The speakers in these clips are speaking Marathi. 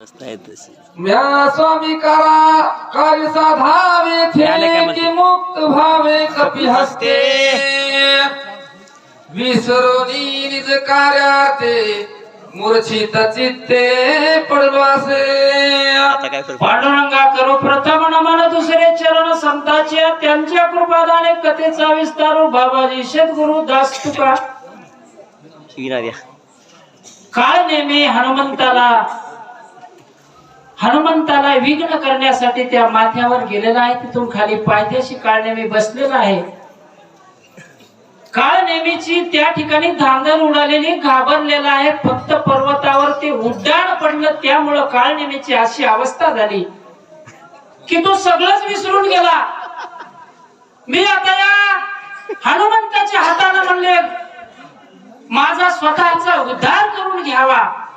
म्या स्वामी करा कार्य साधावे थे? की मुक्त भावे कपी हस्ते. विसरोनी निज कार्याते मूर्छित चित्ते काय करू? पांडुरंगा करू प्रथम नमन दुसरे चरण संतांचे त्यांच्या कृपादाने कथेचा विस्तारू बाबाजी सद्गुरु दास तुका. येणार या. काळ नेहमी हनुमंताला हनुमंताला विघ्न करण्यासाठी त्या माथ्यावर गेलेला आहे तिथून खाली पायथ्याशी काळ नेहमी बसलेला आहे. काळ नेहमीची त्या ठिकाणी धांदल उडालेली घाबरलेला आहे. फक्त पर्वतावर ते उड्डाण पडलं त्यामुळं काळ नेहमीची अशी अवस्था झाली. की तो सगळंच विसरून गेला. मी आता या हनुमंताच्या हाताने म्हणले माझा स्वतःचा उद्धार करून घ्यावा.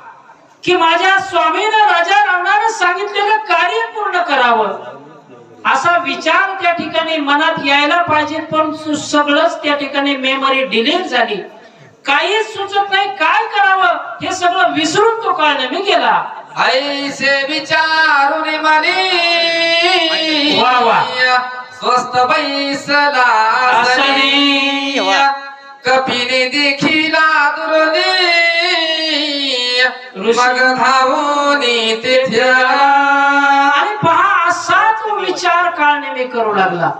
की माझ्या स्वामीनं राजा रावणानं सांगितलेलं कार्य पूर्ण करावं असा विचार त्या ठिकाणी मनात यायला पाहिजे पण सगळंच त्या ठिकाणी मेमरी डिलीट झाली काहीच सुचत नाही काय करावं हे सगळं विसरून तो काळ मी गेला ऐसे विचारून मनी वा वा. स्वस्त बैसला. कपिने देखिला ऋषी. मग धावोनी तेथे आणि पहा असा तो विचार काळने मी करू लागला.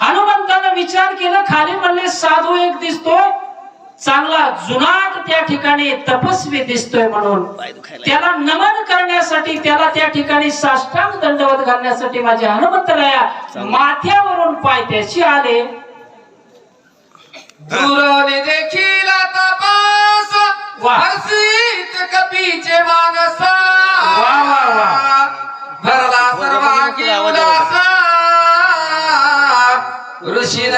हनुमंतानं विचार केला खाली म्हणले साधू एक दिसतोय चांगला जुनाट त्या ठिकाणी तपस्वी दिसतोय म्हणून. त्याला नमन करण्यासाठी त्याला त्या ठिकाणी साष्टांग दंडवत घालण्यासाठी माझ्या हनुमंतराया माथ्यावरून पायथ्याशी आले. दुरने देखिला. हर्षित कपीचे मानस. वा, वा, वा. भरला सर्वांगी उल्हास ऋषी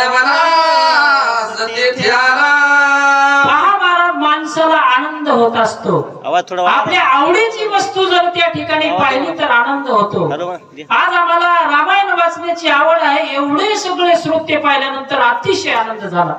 महाराज माणसाला आनंद होत असतो. आपल्या आवडीची वस्तू जर त्या ठिकाणी पाहिली तर आनंद होतो. आज आम्हाला रामायण वाचण्याची आवड आहे एवढे सगळे श्रोते पाहिल्यानंतर अतिशय आनंद झाला.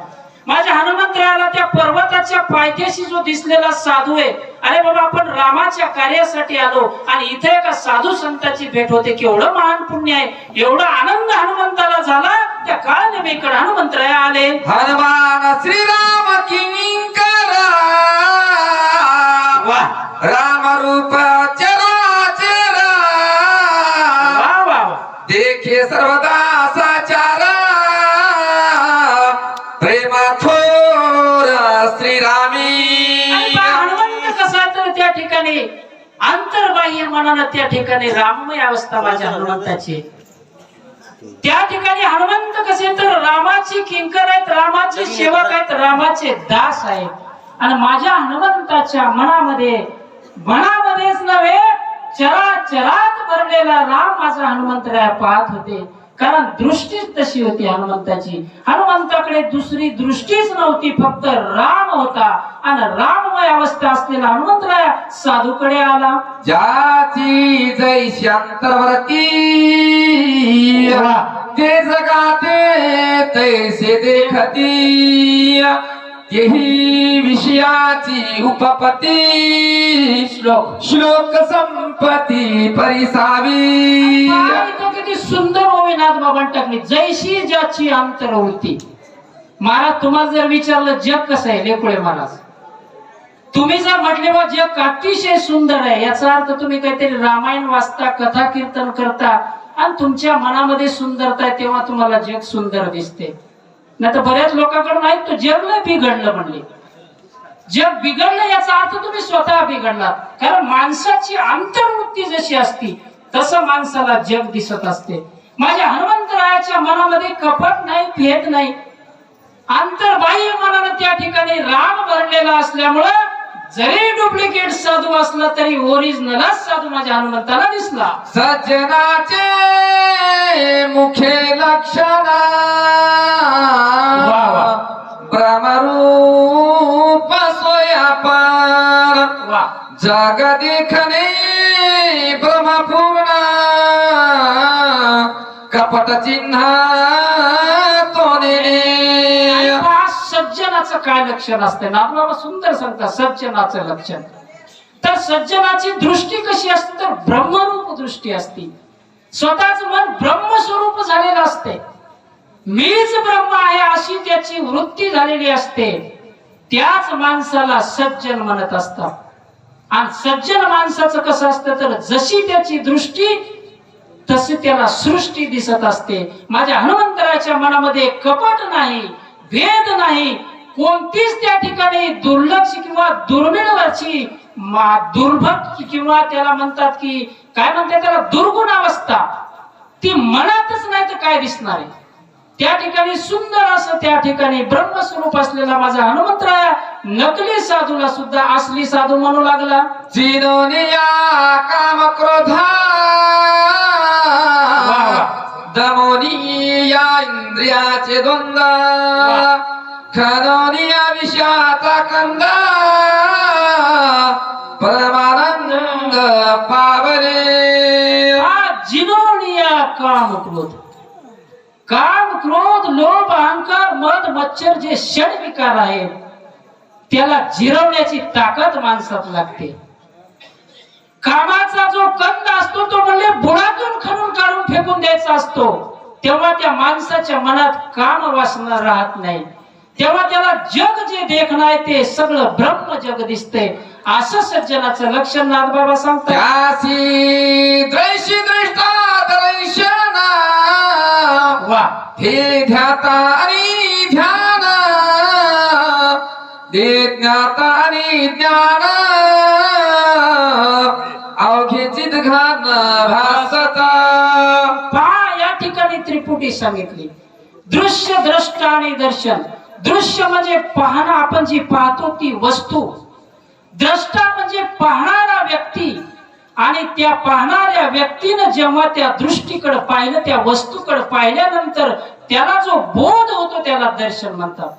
माझ्या हनुमंतरायाला त्या पर्वताच्या पायथ्याशी जो दिसलेला साधू आहे अरे बाबा आपण रामाच्या कार्यासाठी आलो आणि इथे एका साधू संताची भेट होते केवढं महान पुण्य आहे एवढा आनंद हनुमंताला झाला त्या काळनेमीकडे हनुमंतराया आले. हनुमान श्रीराम किंकर राम रूप वा वा देखे सर्वदा साचार। मनानं त्या ठिकाणी राममय अवस्था माझ्या हनुमंताची त्या ठिकाणी हनुमंत कसे तर रामाची किंकर आहेत रामाचे सेवक आहेत रामाचे दास आहेत. आणि माझ्या हनुमंताच्या मनामध्ये मनामध्येच नव्हे चरा चरात भरलेला राम माझा हनुमंतराया पाहत होते. कारण दृष्टीच तशी होती हनुमंताची. हनुमंताकडे दुसरी दृष्टीच नव्हती फक्त राम होता. आणि राममय अवस्था असलेला हनुमंतराया साधूकडे आला. ज्याची जैशी अंतर्वरती वा. ते जगाते तैसे देखती. तेही विषयाची उपपती श्लोक श्लोक संपती परिसावी. सुंदर ओवीनाथ बाबांनी टाकली. जैशी ज्याची अंतरवृत्ती महाराज तुम्हाला जर विचारलं जग कसं आहे लेकुळे महाराज? तुम्ही जर म्हटले बा जग अतिशय सुंदर आहे याचा अर्थ तुम्ही काहीतरी रामायण वाचता कथा कीर्तन करता आणि तुमच्या मनामध्ये सुंदरता आहे तेव्हा तुम्हाला जग सुंदर दिसते. नाही तर बऱ्याच लोकांकडून माहीत तो जग नाही बिघडलं म्हणले. जग बिघडलं याचा अर्थ तुम्ही स्वतः बिघडलात. कारण माणसाची अंतर्वृत्ती जशी असती तसं माणसाला जग दिसत असते. माझ्या हनुमंतरायाच्या मनामध्ये कपट नाही भेद नाही. अंतर्बाह्य मनानं त्या ठिकाणी राम भरलेला असल्यामुळं जरी डुप्लिकेट साधू असला तरी ओरिजिनलच साधू माझ्या हनुमंताला दिसला. सज्जनाचे मुखे लक्षण. ब्रह्मरूप सोयापार वा. जग देखणे सज्जनाचं काय लक्षण असतं ना? आपल्याला सुंदर सांगतात सज्जनाचं लक्षण. तर सज्जनाची दृष्टी कशी असते? तर ब्रह्मरूप दृष्टी असते. स्वतःच मन ब्रह्मस्वरूप झालेलं असते. मीच ब्रह्म आहे अशी त्याची वृत्ती झालेली असते. त्याच माणसाला सज्जन म्हणत असतात. आणि सज्जन माणसाचं कसं असतं? तर जशी त्याची दृष्टी तशी त्याला सृष्टी दिसत असते. माझ्या हनुमंतराच्या मनामध्ये कपट नाही भेद नाही. कोणतीच त्या ठिकाणी दुर्लक्ष किंवा दुर्मिळवाची मा- दुर्भट किंवा त्याला म्हणतात की काय म्हणतात त्याला दुर्गुण अवस्था. ती मनातच नाही तर काय दिसणार? आहे त्या ठिकाणी सुंदर असं त्या ठिकाणी ब्रह्मस्वरूप असलेला माझा हनुमंतराया नकली साधूला सुद्धा असली साधू म्हणू लागला. चिरोनिया काम क्रोधा वा. दमोनिया इंद्रियाचे द्वंद्व खनोनिया विषयाचा कंद. परमानंद पावरे हा जिनोनिया काम क्रोध काम क्रोध लोभ अहंकार मद मच्छर जे षड विकार आहेत त्याला जिरवण्याची ताकद माणसात लागते. कामाचा जो कंद असतो तो म्हणले बुडातून खणून काढून फेकून द्यायचा असतो. तेव्हा त्या माणसाच्या मनात काम वासना राहत नाही. तेव्हा त्याला जग जे देखणं आहे ते सगळं ब्रह्म जग दिसतंय. असं सज्जनाचं लक्षण सांगतात. द्रैशी दृष्टा दर्शना. वा. हे ध्याता आणि ध्यान. ते ज्ञाता आणि ज्ञान. अवघे चित घान भासता. पहा या ठिकाणी त्रिपुटी सांगितली. दृश्य दृष्ट आणि दर्शन. दृश्य म्हणजे पाहणं आपण जी पाहतो ती वस्तू. द्रष्टा म्हणजे पाहणारा व्यक्ती. आणि त्या पाहणाऱ्या व्यक्तीनं जेव्हा त्या दृष्टीकडे पाहिलं त्या वस्तूकडे पाहिल्यानंतर त्याला जो बोध होतो त्याला दर्शन म्हणतात.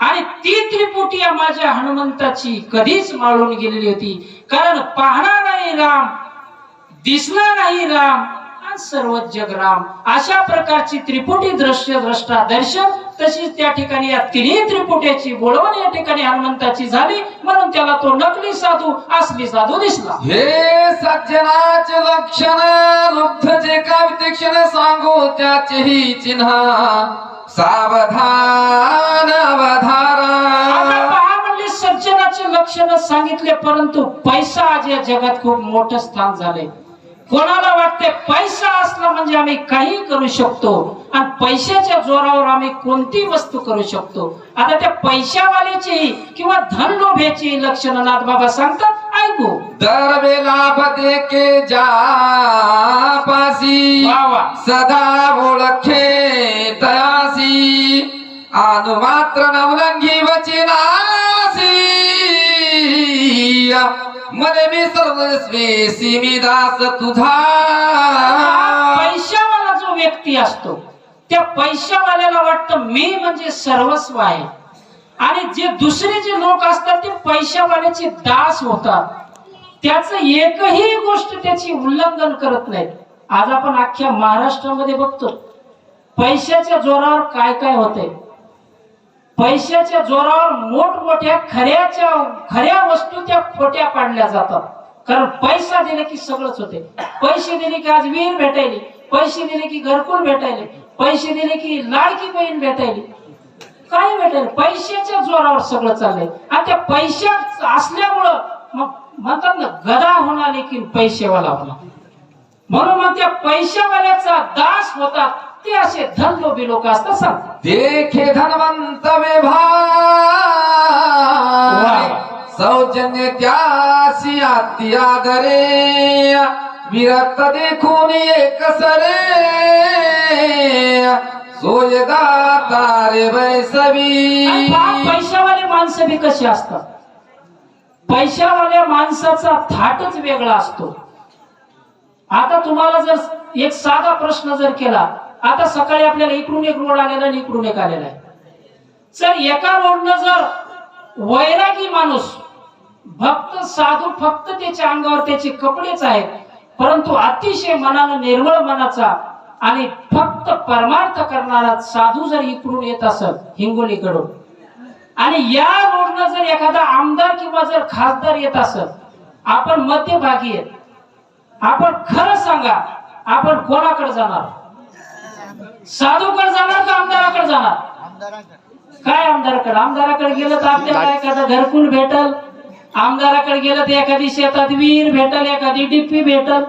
आणि ती त्रिपुटी माझ्या हनुमंताची कधीच माळून गेलेली होती. कारण पाहणार नाही राम दिसणार नाही राम सर्व जग राम. अशा प्रकारची त्रिपुटी दृश्य द्रष्टा दर्शन तशीच त्या ठिकाणी या तिन्ही त्रिपुट्याची बोलवण या ठिकाणी हनुमंताची झाली. म्हणून त्याला तो नकली साधू असली साधू दिसला. हे सज्जनाचे लक्षण लुब्ध जे का विक्षण सांगू त्याचेही चिन्ह. सावधान आता म्हणजे सज्जनाचे लक्षण सांगितले परंतु पैसा आज या जगात खूप मोठं स्थान झाले कोणाला वाटते पैसा असला म्हणजे आम्ही काही करू शकतो आणि पैशाच्या जोरावर आम्ही कोणती वस्तू करू शकतो. आता त्या पैशावाल्याची किंवा धन लोभ्याची लक्षणं नाथबाबा सांगतात ऐकू दरवेला पदे के जा पासी. सदा ओळखे तयासी। अनुमात्र नवलंगी वचिनासी। मने मी सर्वस्वी सिमी दास तुझा। पैशावाला जो व्यक्ती असतो त्या पैशावाल्याला वाटतं मी म्हणजे सर्वस्व आहे. आणि जे दुसरे जे लोक असतात ते पैशावाल्याचे दास होतात. त्याच एकही गोष्ट त्याची उल्लंघन करत नाही. आज आपण अख्ख्या महाराष्ट्रामध्ये बघतो पैशाच्या जोरावर काय काय होते पैशाच्या जोरावर मोठमोठ्या खऱ्याच्या खऱ्या वस्तू त्या खोट्या पाडल्या जातात. कारण पैसा दिले की सगळंच होते पैसे दिले की आज विहीर भेटायली पैसे दिले की घरकुल भेटायले पैसे दिले की लाडकी बहीण भेटायली काय भेटेल पैशाच्या जोरावर सगळं चाललंय. आणि त्या पैशा असल्यामुळं मग म्हणतात ना गदा होणार लेकिन पैसेवाला होणार. म्हणून मग त्या पैशावाल्याचा दास होतात ते असे धनलोभी लोक असतात सांगतात देखे धनवंत सौजन्य त्यासी आदरे विरक्त देखून एक सरे. सोय दातारे बैसवी पैशावाले माणसं बी कशी असतात? पैशावाल्या माणसाचा थाटच वेगळा असतो. आता तुम्हाला जर एक साधा प्रश्न जर केला आता सकाळी आपल्याला इकडून एक रोड आलेला आणि इकडून एक आलेला आहे. सर एका रोडनं जर वैरागी माणूस भक्त साधू फक्त त्याच्या अंगावर त्याचे कपडेच आहेत परंतु अतिशय मनानं निर्मळ मनाचा आणि फक्त परमार्थ करणारा साधू जर इकडून येत असेल हिंगोलीकडून आणि या रोडनं जर एखादा आमदार किंवा जर खासदार येत असेल आपण मध्यभागी आहेत आपण खरं सांगा आपण कोणाकडे जाणार? साधूकडे जाणार का आमदाराकडे जाणार? काय आमदाराकडे? आमदाराकडे गेलं तर आपल्याला एखादा घरकुल भेटल. आमदाराकडे गेलं तर एखादी शेतात विहीर भेटल एखादी डिप्पी भेटल.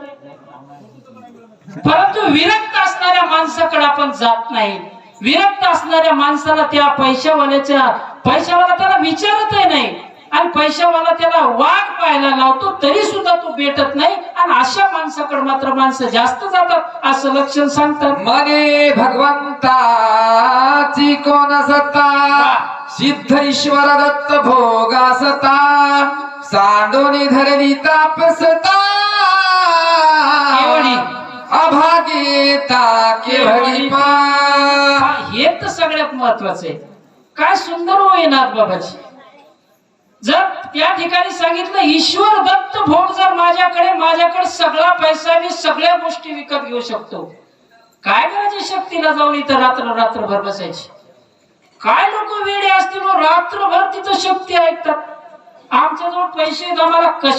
परंतु विरक्त असणाऱ्या माणसाकडे आपण जात नाही. विरक्त असणाऱ्या माणसाला त्या पैशावाल्याच्या पैशावाला त्याला विचारतही नाही. आणि पैशावाला त्याला वाट पाहायला लावतो तरी सुद्धा तो भेटत नाही. आणि अशा माणसाकडे मात्र माणसं जास्त जातात असं लक्षण सांगतात. मने भगवंताची कोण सत्ता? सिद्ध ईश्वर दत्त भोगा सता सांडोनी धरली तापसता? अभागेता केवढी पा. हा, तर सगळ्यात महत्वाचं आहे. काय सुंदर होय नाथ बाबाची जर त्या ठिकाणी सांगितलं ईश्वर दत्त भोग जर माझ्याकडे माझ्याकडे सगळा पैसा मी सगळ्या गोष्टी विकत घेऊ शकतो. काय करायची शक्तीला जाऊन इथं रात्र रात्रभर बसायची? काय लोक वेडे असतील? रात्रभर तिथं शक्ती ऐकतात. आमच्याजवळ पैसे आम्हाला कश